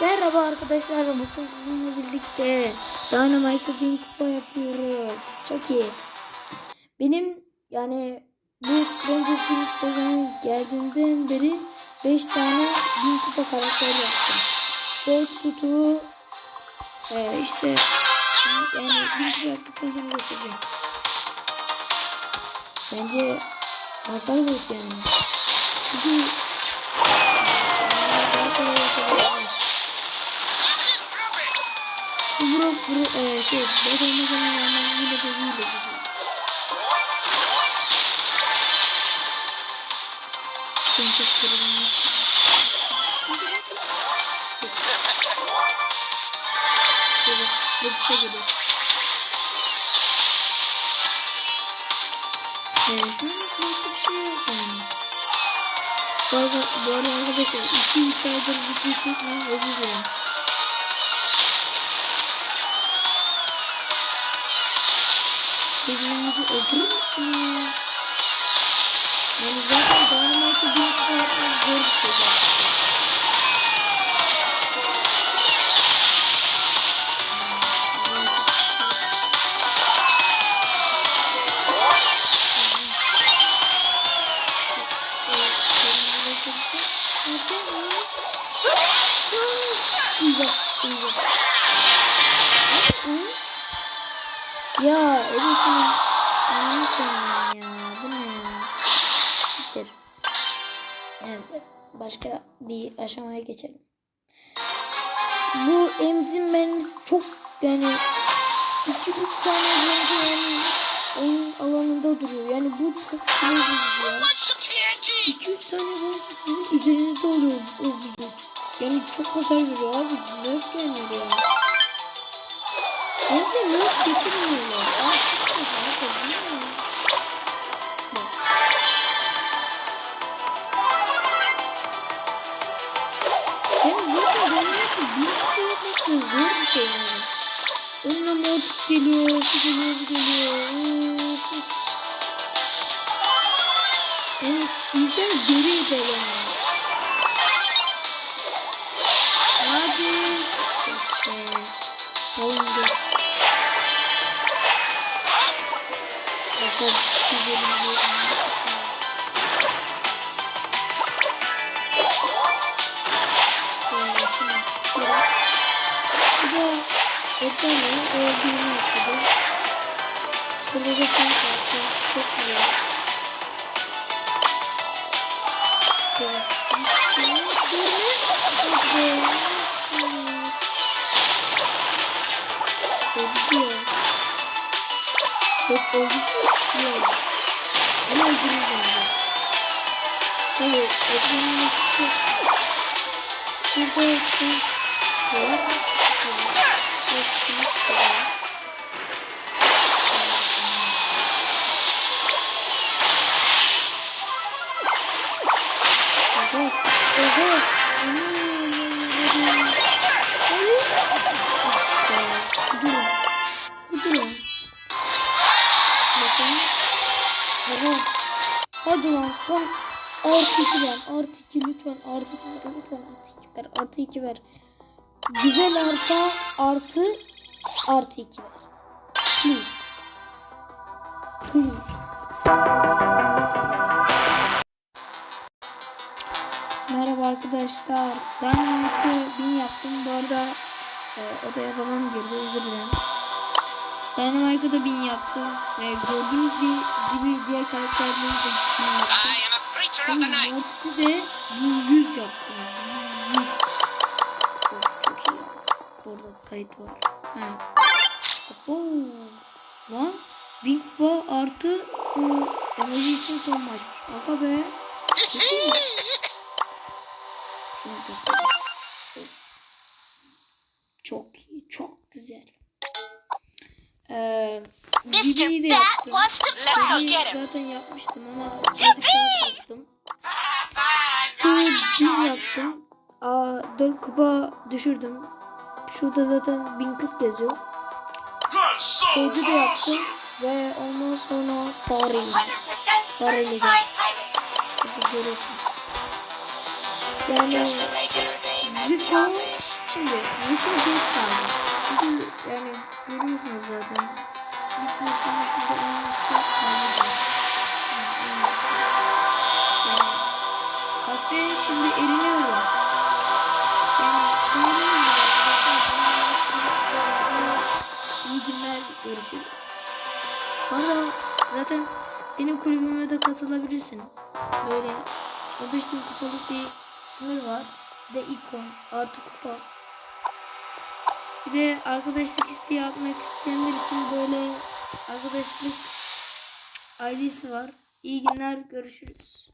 Merhaba arkadaşlar. Bugün sizinle birlikte Dynamite'ı bin kupa yapıyoruz. Çok iyi. Benim yani bu Stranger Things sezonu geldiğinden beri 5 tane bin kupa karakter yaptım. Sword Suit'u e, işte yani bin kupa yaptıktan sonra göstereceğim. Bence masal boyut yani. Çünkü Bu Brock bro, e, şey bot olmasına rağmen yine de iyi de an çok kırılmış. Şöyle Brock'a geliyor. Ee, şu an başka bir şey yok yani. Bu arada, bu arada arkadaşlar 2-3 aydır video çekmem özür dilerim. Birbirinizi öldürür müsünüz? Yani zaten Dynamite'ı kupa yapmak zor bir şey gerçekten. Ya öylesine anlatacağım ya. Bu ne ya? Siktir. Neyse. Başka bir aşamaya geçelim. Bu emzin mermisi çok yani 2-3 saniye boyunca yani oyun alanında duruyor. Yani bu çok sinir bozucu ya. 2-3 saniye boyunca sizin üzerinizde oluyor o vücut. Yani çok hasar veriyor abi. Nerf gelmiyor ya. De nerf getirmiyorlar. Ya? Bak. Yani zor bir şey yani. Onunla Mortis geliyor, şu geliyor, bu geliyor. Yani insan görüyor da yani. Hadi. İşte. Oldu. Bakalım güzelim bir. Bu da ekranı o birini yapıyor. Burada da sen kalktın. Çok güzel. Şöyle. Şöyle. Öldü ya. Ama öldüreceğim ben. Tabii ekranın içi Şurada olsun. Şöyle. Şöyle. Şöyle. Hadi lan son artı 2 ver. Artı 2 lütfen. Artı 2 ver. Lütfen artı 2 ver. Artı 2 ver. Güzel arta artı artı 2 ver. Please. Please. Merhaba arkadaşlar. Dynamite'ı bin yaptım. Bu arada e, odaya babam girdi. Özür dilerim. Dynamite'ı da bin yaptım. Ve gördüğünüz di- gibi diğer karakterleri de bin yaptım. Mortis'i de 1100 yaptım. 1100. Of çok iyi. Burada kayıt var. Ha. Oo. Lan 1000 kupa artı bu emoji için son maç. Aga be. Şunu. Of. Çok iyi. Çok güzel. Ee, Gibi'yi de yaptım. Gibi'yi zaten yapmıştım ama birazcık daha kastım. Bin yaptım. Aa, 4 kupa düşürdüm. Şurada zaten 1040 yazıyor. Solcu da yaptım. Ve ondan sonra Tarih'i. 100% Tarih'i certified pirate. Burada görüyorsunuz. Yani Rico şimdi Rico geç kaldı. Çünkü yani görüyorsunuz zaten bitmesine şurada 17 saat kaldı. Yani 17 saat. Yani şimdi eleniyorum. Yani doğru günler görüşürüz. Bana zaten benim kulübüme de katılabilirsiniz. Böyle 15 bin kupalık bir sınır var. Bir de ikon artı kupa. Bir de arkadaşlık isteği yapmak isteyenler için böyle arkadaşlık ID'si var. İyi günler görüşürüz.